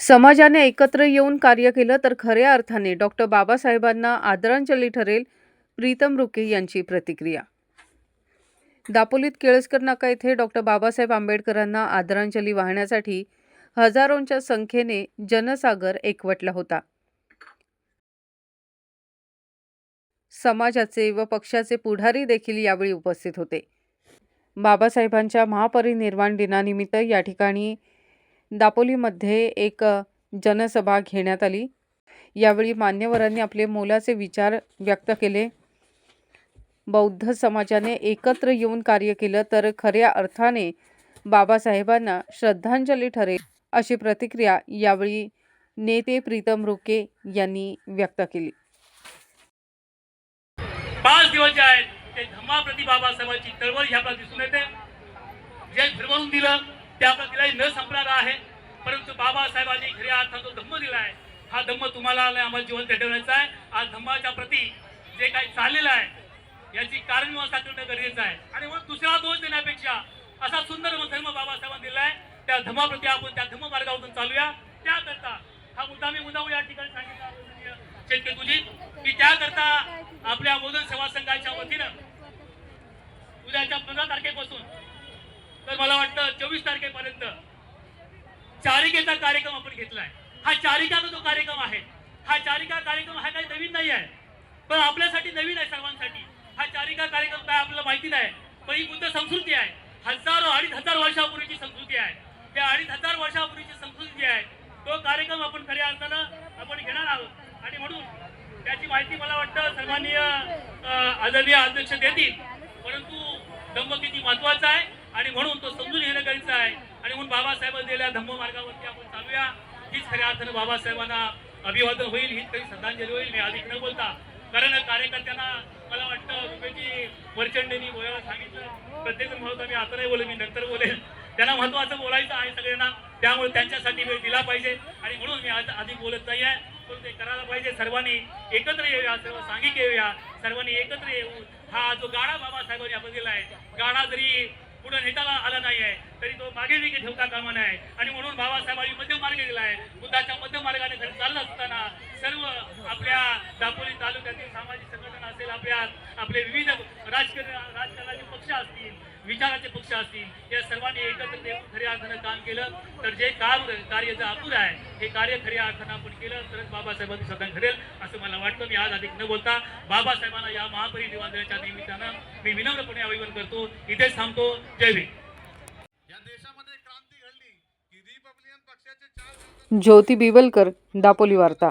समाजाने एकत्र येऊन कार्य केलं तर खऱ्या अर्थाने डॉक्टर बाबासाहेबांना आदरांजली ठरेल. प्रीतम रुके यांची प्रतिक्रिया. दापोलीत केळसकर नाका येथे डॉक्टर बाबासाहेब आंबेडकरांना आदरांजली वाहण्यासाठी हजारोंच्या संख्येने जनसागर एकवटला होता. समाजाचे व पक्षाचे पुढारी देखील यावेळी उपस्थित होते. बाबासाहेबांच्या महापरिनिर्वाण दिनानिमित्त या ठिकाणी दापोलीमध्ये एक जनसभा घेण्यात आली. यावेळी मान्यवरांनी आपले मोलाचे विचार व्यक्त केले. बौद्ध समाजाने एकत्र येऊन कार्य केलं तर खऱ्या अर्थाने बाबासाहेबांना श्रद्धांजली ठरेल अशी प्रतिक्रिया यावेळी नेते प्रीतम रुके यांनी व्यक्त केली. पाच दिवस जे आहेत ते धम्माप्रती बाबासाहेबांची चळवळ ह्या दिसून येते जे फिरवून दिलं ते आपल्या दिलाही न संपणारा आहे. परंतु बाबासाहेबांनी खऱ्या अर्थात जो धम्म दिला आहे हा धम्म तुम्हाला आम्हाला जीवन पेटवण्याचा आहे. आज धम्माच्या प्रती जे काही चाललेलं आहे याची कारण करणं गरजेचं आहे. आणि मग दुसरा दोष देण्यापेक्षा असा सुंदर धर्म बाबासाहेबांनी दिला आहे त्या धम्माप्रती आपण त्या धम्म मार्गावरून चालूया. त्याकरता हा मुद्दा मी मुद्दा या ठिकाणी सांगितला तुझी की त्याकरता आपल्या बोधन सेवा संघाच्या वतीनं उद्याच्या पंधरा तारखेपासून तर मला वाटतं चोवीस तारखेपर्यंत चारिकेचा कार्यक्रम आपण घेतलाय. हा चारिकाचा जो कार्यक्रम आहे? हा चारिका कार्यक्रम हा काही नवीन नाही आहे. पण आपल्यासाठी नवीन आहे सर्वांसाठी. हा चारिका कार्यक्रम काय आपल्याला माहिती नाही. पण ही बुद्ध संस्कृती आहे. हजारो अडीच हजार वर्षापूर्वीची संस्कृती आहे. त्या अडीच हजार वर्षापूर्वीची संस्कृती जी आहे तो कार्यक्रम आपण खऱ्या अर्थानं आपण घेणार आहोत. आणि म्हणून त्याची माहिती मला वाटतं सन्माननीय आदरणीय अध्यक्ष देतील. परंतु दंभ किती महत्त्वाचा आहे. आणि म्हणून तो समजून घेणं गरजेचं आहे. आणि म्हणून बाबासाहेबांनी दिलेल्या धम्म मार्गावरती आपण चालूया. हीच खऱ्या अर्थानं बाबासाहेबांना अभिवादन होईल हीच काही श्रद्धांजली होईल. मी अधिक न बोलता कारण कार्यकर्त्यांना मला वाटतं रुपेची वरचंडीनी बोलायला सांगितलं. प्रत्येक म्हणत मी आता नाही बोलेल मी नंतर बोलेल. त्यांना महत्वाचं बोलायचं आहे सगळ्यांना. त्यामुळे त्यांच्यासाठी वेळ दिला पाहिजे. आणि म्हणून मी आज अधिक बोलत नाही आहे पण ते करायला पाहिजे. सर्वांनी एकत्र येऊया सर्व सांघिक येऊया. सर्वांनी एकत्र येऊ हा जो गाडा बाबासाहेबांनी आपण दिला आहे गाडा जरी पुढे नेताला आला नाही आहे तरी तो मागे देखील ठेवता कामा नाही आणि म्हणून बाबासाहेबांनी मध्यम मार्ग दिला आहे. बुद्धाच्या मध्यम मार्गाने घरी चाललं असताना सर्व आपल्या दापोली तालुक्यातील सामाजिक संघटना असेल आपल्या आपले विविध राजकीय राजकारणाचे पक्ष असतील विचाराचे पक्ष असतील या सर्वांनी एकत्र येऊन खऱ्या अर्थानं काम केलं. तर जे काम कार्य जे अपुर आहे हे कार्य खऱ्या अर्थानं आपण केलं तरच बाबासाहेबांची श्रद्धा घडेल असं मला वाटतं. मी आज अधिक न बोलता बाबासाहेबांना या महापरिनिर्वाण दिनाच्या निमित्तानं मी विनम्रपणे अभिवादन करतो. इथेच थांबतो. जय भीम. या देशामध्ये क्रांती घडली की रिपब्लिकन पक्षाचे चार दिवसांनी ज्योती बिवलकर दापोली वार्ता.